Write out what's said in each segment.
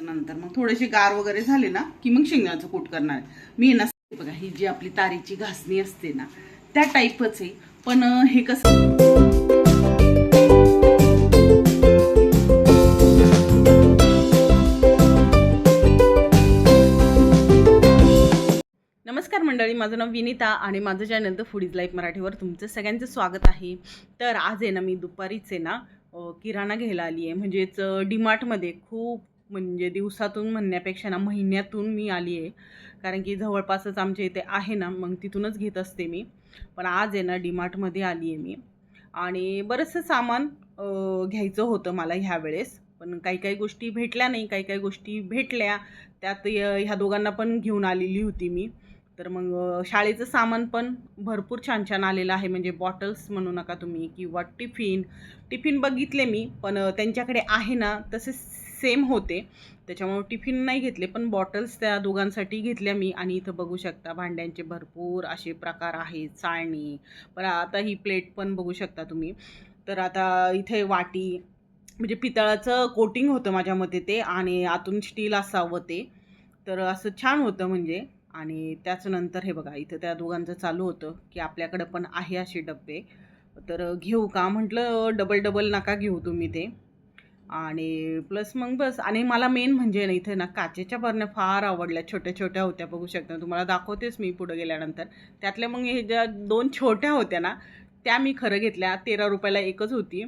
नंतर. मग थोडेसे गार वगैरे झाले ना की मग शेंगदाण्याचं कूट करणार. मी ना बघा ही जी आपली तारीची घासणी असते ना त्या टाईपच आहे. पण हे कसं नमस्कार मंडळी माझं नाव विनिता आणि माझं channel the food is life मराठीवर तुमचं सगळ्यांचं स्वागत आहे. तर आज आहे ना मी दुपारीच आहे ना किराणा घ्यायला आली आहे म्हणजेच डीमार्टमध्ये खूप म्हणजे दिवसातून म्हणण्यापेक्षा ना महिन्यातून मी आली आहे. कारण की जवळपासच आमच्या इथे आहे ना मग तिथूनच घेत असते मी. पण आज आहे ना डीमार्टमध्ये आली आहे मी. आणि बरंचसं सामान घ्यायचं होतं मला ह्या वेळेस. पण काही काही गोष्टी भेटल्या नाही. काही काही गोष्टी भेटल्या. त्यात य- ह्या दोघांना पण घेऊन आलेली होती मी. तर मग शाळेचं सामान पण भरपूर छान छान आलेलं आहे. म्हणजे बॉटल्स म्हणू नका तुम्ही किंवा टिफिन. टिफिन बघितले मी. पण त्यांच्याकडे आहे ना तसेच सेम होते. त्याच्यामुळे टिफिन नाही घेतले पण बॉटल्स त्या दोघांसाठी घेतल्या मी. आणि इथं बघू शकता भांड्यांचे भरपूर असे प्रकार आहेत चाळणी. पण आता ही प्लेट पण बघू शकता तुम्ही. तर आता इथे वाटी म्हणजे पितळाचं कोटिंग होतं माझ्या मते ते आणि आतून स्टील असावं ते. तर असं छान होतं म्हणजे. आणि त्याच नंतर हे बघा इथं त्या दोघांचं चालू होतं की आपल्याकडं पण आहे असे डबे. तर घेऊ का? म्हटलं डबल डबल नका घेऊ तुम्ही ते. आणि प्लस मग बस. आणि मला मेन म्हणजे ना इथे ना काचेच्या बरण्या फार आवडल्या. छोट्या छोट्या होत्या बघू शकता. तुम्हाला दाखवतेच मी पुढं गेल्यानंतर. त्यातल्या मग हे ज्या दोन छोट्या होत्या ना त्या मी खरं घेतल्या. तेरा रुपयाला एकच होती.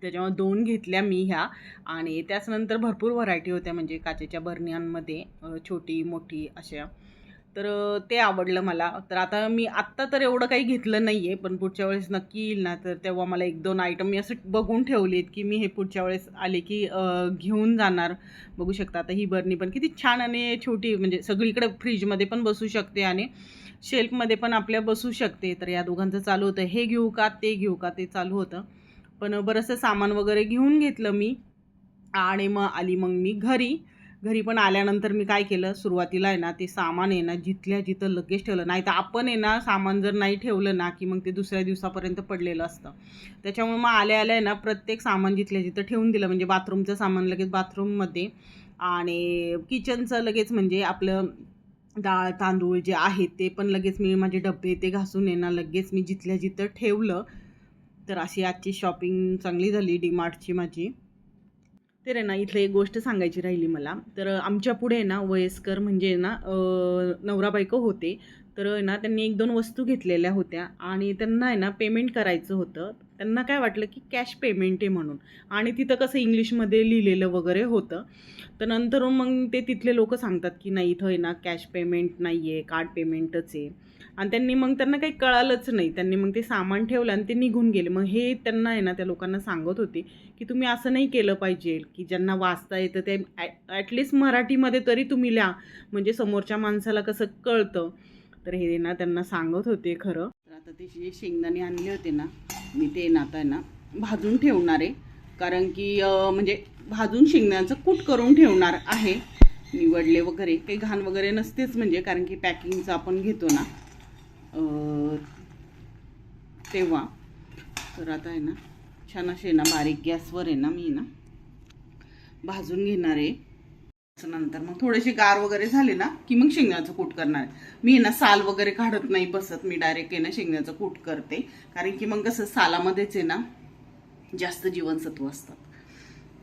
त्याच्यामुळे दोन घेतल्या मी ह्या. आणि त्याचनंतर भरपूर व्हरायटी होत्या म्हणजे काचेच्या बरण्यांमध्ये छोटी मोठी अशा. तर ते आवडलं मला. तर आता मी आत्ता तर एवढं काही घेतलं नाही आहे पण पुढच्या वेळेस नक्की येईल ना. तर तेव्हा मला एक दोन आयटम मी असं बघून ठेवलेत की मी हे पुढच्या वेळेस आले की घेऊन जाणार. बघू शकता आता ही बर्नी पण किती छान आणि छोटी म्हणजे सगळीकडे फ्रीजमध्ये पण बसू शकते आणि शेल्फमध्ये पण आपल्या बसू शकते. तर या दोघांचं चालू होतं. हे घेऊ का ते घेऊ का ते चालू होतं. पण बरंचसं सामान वगैरे घेऊन घेतलं मी. आणि मग आली मग मी घरी. घरी पण आल्यानंतर मी काय केलं सुरुवातीला आहे ना ते सामान आहे ना जिथल्या जिथं लगेच ठेवलं. नाही तर आपण आहे ना सामान जर नाही ठेवलं ना की मग ते दुसऱ्या दिवसापर्यंत पडलेलं असतं. त्याच्यामुळे मग आल्या आल्या आहे ना प्रत्येक सामान जिथल्या जिथं ठेवून दिलं. म्हणजे बाथरूमचं सामान लगेच बाथरूममध्ये आणि किचनचं लगेच म्हणजे आपलं डाळ तांदूळ जे आहेत ते पण लगेच मी माझे डबे ते घासून येणार लगेच मी जिथल्या जिथं ठेवलं. तर अशी आजची शॉपिंग चांगली झाली डीमार्टची माझी. तर आहे ना इथलं एक गोष्ट सांगायची राहिली मला. तर आमच्या पुढे आहे ना वयस्कर म्हणजे ना नवरा बायको होते. तर ना त्यांनी एक दोन वस्तू घेतलेल्या होत्या आणि त्यांना आहे ना पेमेंट करायचं होतं. त्यांना काय वाटलं की कॅश पेमेंट आहे म्हणून. आणि तिथं कसं इंग्लिशमध्ये लिहिलेलं वगैरे होतं. तर नंतर मग ते तिथले लोक सांगतात की नाही इथं आहे ना कॅश पेमेंट नाही आहे कार्ड पेमेंटच आहे. आणि त्यांनी मग त्यांना काही कळालंच नाही. त्यांनी मग ते सामान ठेवलं आणि ते निघून गेले. मग हे त्यांना आहे ना त्या लोकांना सांगत होते की तुम्ही असं नाही केलं पाहिजे की ज्यांना वाचता येतं ते ॲटलिस्ट मराठीमध्ये तरी तुम्ही लिहा. म्हणजे समोरच्या माणसाला कसं कळतं. तर हे ना त्यांना सांगत होते खरं. तर आता ते जे शेंगदाणे आणले होते ना मी ते ना आता आहे ना भाजून ठेवणार आहे. कारण की म्हणजे भाजून शेंगदाण्याचं कूट करून ठेवणार आहे. निवडले वगैरे काही घाण वगैरे नसतेच म्हणजे कारण की पॅकिंगचं आपण घेतो ना. तेव्हा. तर आता आहे ना छान असे ना बारीक गॅसवर आहे ना मी ना भाजून घेणार आहे. नंतर मग थोडेसे गार वगैरे झाले ना की मग शेंगण्याचं कूट करणार मी आहे ना साल वगैरे काढत नाही बसत मी डायरेक्ट आहे ना शेंगण्याचं कूट करते. कारण की मग कसं सालामध्येच आहे ना जास्त जीवनसत्व असतात.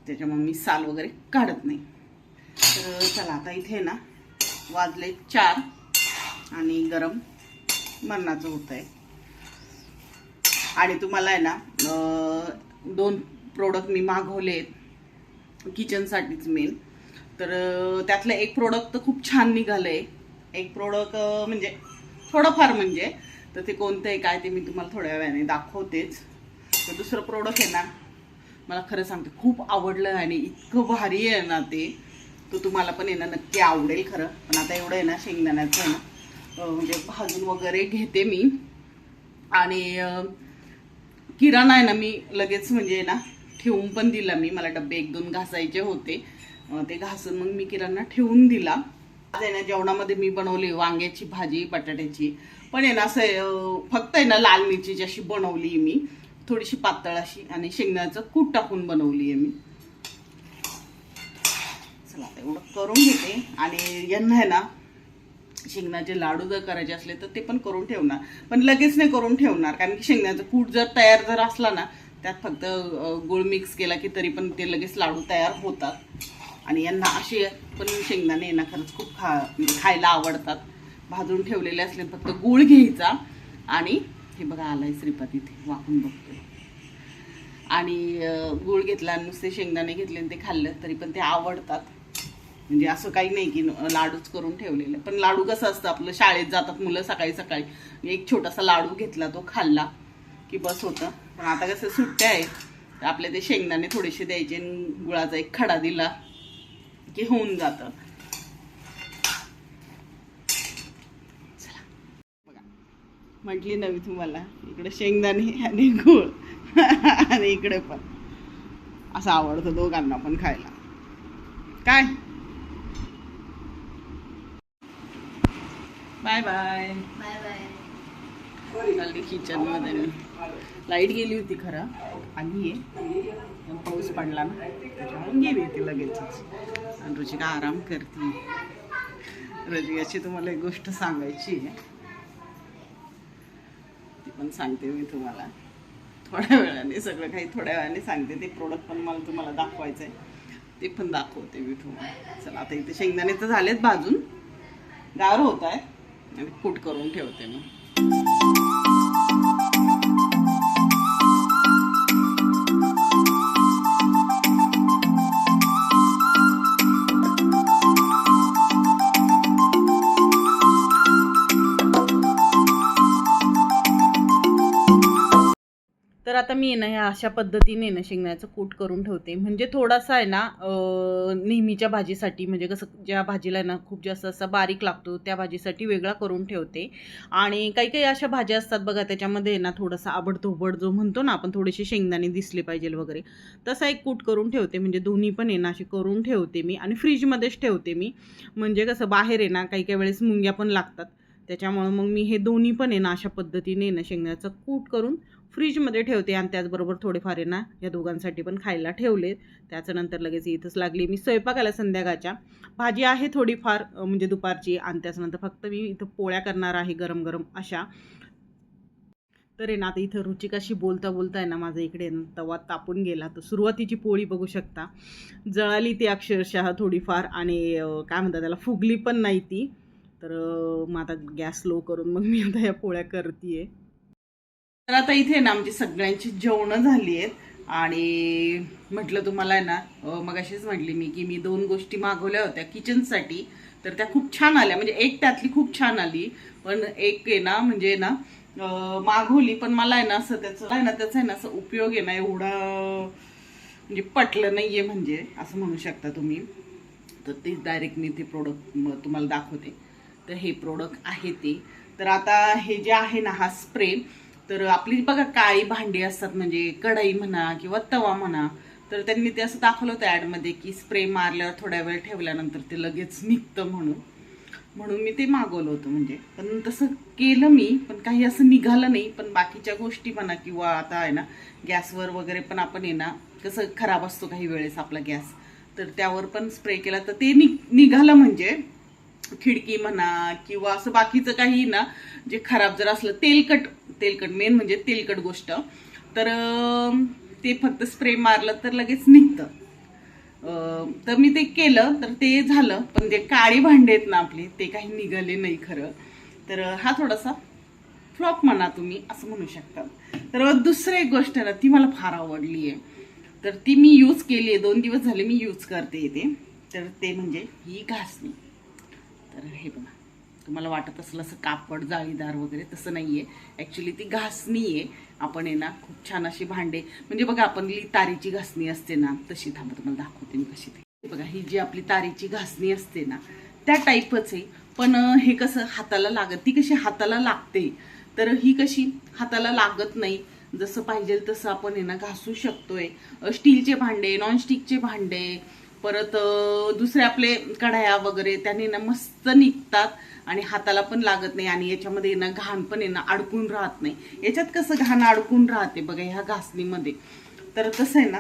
त्याच्यामुळे मी साल वगैरे काढत नाही. तर चला आता इथे ना वाजले चार आणि गरम. मरणाचं होत आहे आणि तुम्हाला आहे ना दोन प्रोडक्ट मी मागवले किचनसाठीच मेन तर त्यातलं एक प्रोडक्ट तर खूप छान निघालं आहे एक प्रोडक्ट म्हणजे थोडंफार म्हणजे तर ते कोणतं आहे काय ते मी तुम्हाला थोड्या वेळाने दाखवतेच. तर दुसरं प्रोडक्ट आहे ना मला खरं सांगते खूप आवडलं आणि इतकं भारी आहे ना ते तो तुम्हाला पण आहे ना नक्की आवडेल खरं. पण आता एवढं आहे ना शेंगदाण्याचं आहे ना म्हणजे भाजून वगैरे घेते मी. आणि किराणा आहे ना मी लगेच म्हणजे ना ठेवून पण दिला मी. मला डबे एक दोन घासायचे होते. ते घासून मग मी किराणा ठेवून दिला. आज आहे ना जेवणामध्ये मी बनवली वांग्याची भाजी बटाट्याची. पण आहे ना असं फक्त आहे ना लाल मिरचीची अशी बनवली मी. थोडीशी पातळ अशी आणि शेंगण्याचं कूट टाकून बनवली आहे मी. चला आता एवढं करून घेते. आणि यांना आहे ना शेंगण्याचे लाडू जर करायचे असले तर ते पण करून ठेवणार. पण लगेच नाही करून ठेवणार कारण की शेंगदाण्याचं कूट जर तयार जर असला ना त्यात फक्त गुळ मिक्स केला की तरी पण ते लगेच लाडू तयार होतात. आणि यांना असे पण शेंगदाणे यांना खरंच खूप खा म्हणजे खायला आवडतात. भाजून ठेवलेले असले फक्त गुळ घ्यायचा. आणि हे बघा आलाय श्रीपाद इथे वाकून बघतोय. आणि गूळ गुळ घेतला आणि नुसते शेंगदाणे घेतले आणि ते खाल्लं तरी पण ते आवडतात. म्हणजे असं काही नाही की लाडूच करून ठेवलेले. पण लाडू कसं असतं आपलं शाळेत जातात मुलं सकाळी सकाळी. एक छोटासा लाडू घेतला तो खाल्ला की बस होतं. पण आता कसं सुट्ट्या आहे तर आपले ते शेंगदाणे थोडेसे द्यायचे आणि गुळाचा एक खडा दिला की होऊन जातं. म्हटली नवी तुम्हाला इकडे शेंगदाणे आणि गुळ आणि इकडे पण. असं आवडतं दोघांना पण खायला. काय? बाय बाय बाय बाय चालली किचनमध्ये. मी लाइट गेली होती खरं. आली आहे. पाऊस पडला ना. गेली ती लगेचच. आणि रुचिका आराम करते. रजिकाची तुम्हाला एक गोष्ट सांगायची आहे. ती पण सांगते मी तुम्हाला. थोड्या वेळाने सगळं काही थोड्या वेळाने सांगते. ते प्रोडक्ट पण मला तुम्हाला दाखवायचं आहे ते पण दाखवते मी तुम्हाला. चला आता इथे शेंगदाणे तर झालेत भाजून. गार होत आहे. आणि कूट करून ठेवते मी. आता मी ना ह्या अशा पद्धतीने ना शेंगण्याचं कूट करून ठेवते. म्हणजे थोडासा आहे ना नेहमीच्या भाजीसाठी म्हणजे कसं ज्या भाजीला आहे ना खूप जास्त असा बारीक लागतो त्या भाजीसाठी वेगळा करून ठेवते. आणि काही काही अशा भाज्या असतात बघा त्याच्यामध्ये आहे ना थोडासा आबडधोबड जो म्हणतो ना आपण थोडेसे शेंगदाणे दिसले पाहिजे वगैरे तसा एक कूट करून ठेवते. म्हणजे दोन्ही पण आहे ना असे करून ठेवते मी. आणि फ्रीजमध्येच ठेवते मी. म्हणजे कसं बाहेर आहे ना काही काही वेळेस मुंग्या पण लागतात. त्याच्यामुळं मग मी हे दोन्ही पण आहे ना अशा पद्धतीने ना शेंगण्याचं कूट करून फ्रीजमध्ये ठेवते आणि त्याचबरोबर थोडेफार ना या दोघांसाठी पण खायला ठेवले त्याच्यानंतर लगेच इथंच लागली मी स्वयंपाकाला संध्याकाळच्या. भाजी आहे थोडीफार म्हणजे दुपारची आणि त्याच्यानंतर फक्त मी इथं पोळ्या करणार आहे गरम गरम अशा. तर आहे ना आता इथं रुचिकाशी बोलता बोलता आहे ना माझा इकडे तवा तापून गेला. तर सुरुवातीची पोळी बघू शकता. जळाली ती अक्षरशः थोडीफार आणि काय म्हणतात त्याला फुगली पण नाही ती. तर मग आता गॅस लो करून मग मी आता या पोळ्या करते आहे तर आता इथे ना आमची सगळ्यांची जेवणं झाली आहेत. आणि म्हटलं तुम्हाला आहे ना मग मगाशीच म्हटली मी की मी दोन गोष्टी मागवल्या होत्या किचनसाठी. तर त्या खूप छान आल्या. म्हणजे एक त्यातली खूप छान आली. पण एक आहे ना म्हणजे ना मागवली. पण मला आहे ना असं त्याचं आहे ना त्याचा आहे ना असं उपयोग आहे ना एवढा म्हणजे पटलं नाहीये म्हणजे असं म्हणू शकता तुम्ही. तर ते डायरेक्ट मी ते प्रोडक्ट तुम्हाला दाखवते. तर हे प्रोडक्ट आहे ते. तर आता हे जे आहे ना हा स्प्रे तर आपली बघा काळी भांडी असतात म्हणजे कढई म्हणा किंवा तवा म्हणा तर त्यांनी ते असं दाखवलं होतं ॲडमध्ये की स्प्रे मारल्यावर थोड्या वेळ ठेवल्यानंतर ते लगेच निघतं म्हणून. म्हणून मी ते मागवलं होतं म्हणजे. पण तसं केलं मी पण काही असं निघालं नाही. पण बाकीच्या गोष्टी म्हणा किंवा आता आहे ना गॅसवर वगैरे पण आपण आहे ना कसं खराब असतो काही वेळेस आपला गॅस तर त्यावर पण स्प्रे केला. तर ते नि निघालं म्हणजे खिडकी म्हणा किंवा असं बाकीचं काही ना जे खराब जर असलं तेलकट तेलकट मेन म्हणजे तेलकट गोष्ट. तर ते फक्त स्प्रे मारलं तर लगेच निघतं. तर मी ते केलं तर ते झालं. पण जे काळी भांडे आहेत ना आपली ते काही निघाले नाही खरं. तर हा थोडासा फ्लॉप म्हणा तुम्ही असं म्हणू शकता. तर दुसरी एक गोष्ट ना ती मला फार आवडली आहे तर ती मी यूज केली आहे. दोन दिवस झाले मी यूज करते ते तर ते म्हणजे ही घासणी. तर हे बघा. तुम्हाला वाटत असेल असं कापड जाळीदार वगैरे तसं नाही आहे ॲक्च्युली ती घासणी आहे. आपण आहे ना खूप छान अशी भांडे. म्हणजे बघा आपण तारीची घासणी असते ना तशी थांबा तुम्हाला दाखवते मी कशी ती. बघा ही जी आपली तारीची घासणी असते ना त्या टाईपच आहे. पण हे कसं हाताला लागत ती कशी हाताला लागते तर ही कशी हाताला लागत नाही. जसं पाहिजे तसं आपण आहे ना घासू शकतोय. स्टीलचे भांडे नॉनस्टिकचे भांडे परत दुसरे आपले कढाया वगैरे त्याने ना मस्त निघतात आणि हाताला पण लागत नाही आणि याच्यामध्ये ना घाण पण आहे ना अडकून राहत नाही. याच्यात कसं घाण अडकून राहते बघा ह्या घासणीमध्ये. तर तसं आहे ना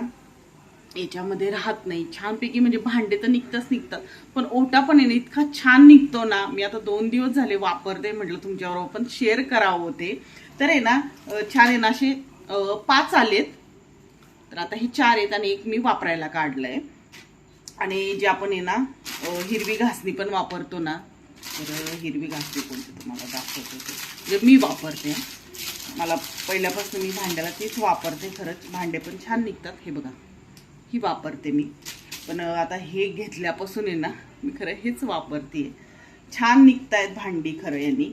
याच्यामध्ये राहत नाही. छानपैकी म्हणजे भांडे तर निघताच निघतात पण ओटा पण आहे ना इतका छान निघतो ना. मी आता दोन दिवस झाले वापरते म्हटलं तुमच्यावर पण शेअर करावं ते. तर आहे ना छान आहे ना असे पाच आलेत. तर आता हे चार आहेत आणि एक मी वापरायला काढलं आहे आणि जे आपण आहे ना हिरवी घासणी पण वापरतो ना तर हिरवी घासणी कोणती तुम्हाला दाखवतो म्हणजे मी वापरते. मला पहिल्यापासून मी भांड्याला तीच वापरते खरंच भांडे पण छान निघतात. हे बघा ही वापरते मी. पण आता हे घेतल्यापासून आहे ना मी खरं हेच वापरते. छान निघत आहेत भांडी खरं यांनी.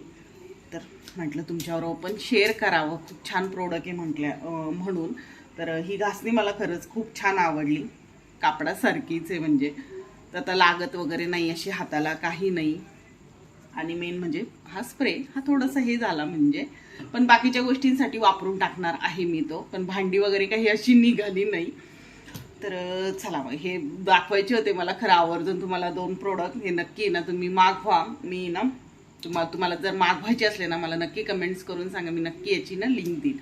तर म्हटलं तुमच्यावर पण शेअर करावं. खूप छान प्रोडक्ट आहे म्हटल्या म्हणून. तर ही घासणी मला खरंच खूप छान आवडली. कापडासारखीच आहे म्हणजे. तर आता लागत वगैरे नाही अशी हाताला काही नाही. आणि मेन म्हणजे हा स्प्रे हा थोडासा हे झाला म्हणजे. पण बाकीच्या गोष्टींसाठी वापरून टाकणार आहे मी तो. पण भांडी वगैरे काही अशी निघाली नाही. तर चला मग हे दाखवायचे होते मला खरं आवर्जून तुम्हाला दोन प्रोडक्ट हे नक्की ना तुम्ही मागवा. मी ना तुम्हाला तुम्हाला जर मागवायचे असले ना मला नक्की कमेंट्स करून सांगा. मी नक्की याची ना लिंक देईन.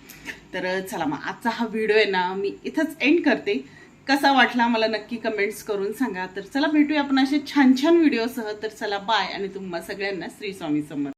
तर चला मग आजचा हा व्हिडिओ आहे ना मी इथंच एंड करते. कसा वाटला मला नक्की कमेंट्स करून सांगा. तर चला भेटूया आपण असे छान छान व्हिडिओसह तर चला बाय आणि तुम्हा सगळ्यांना श्री स्वामी समर्थ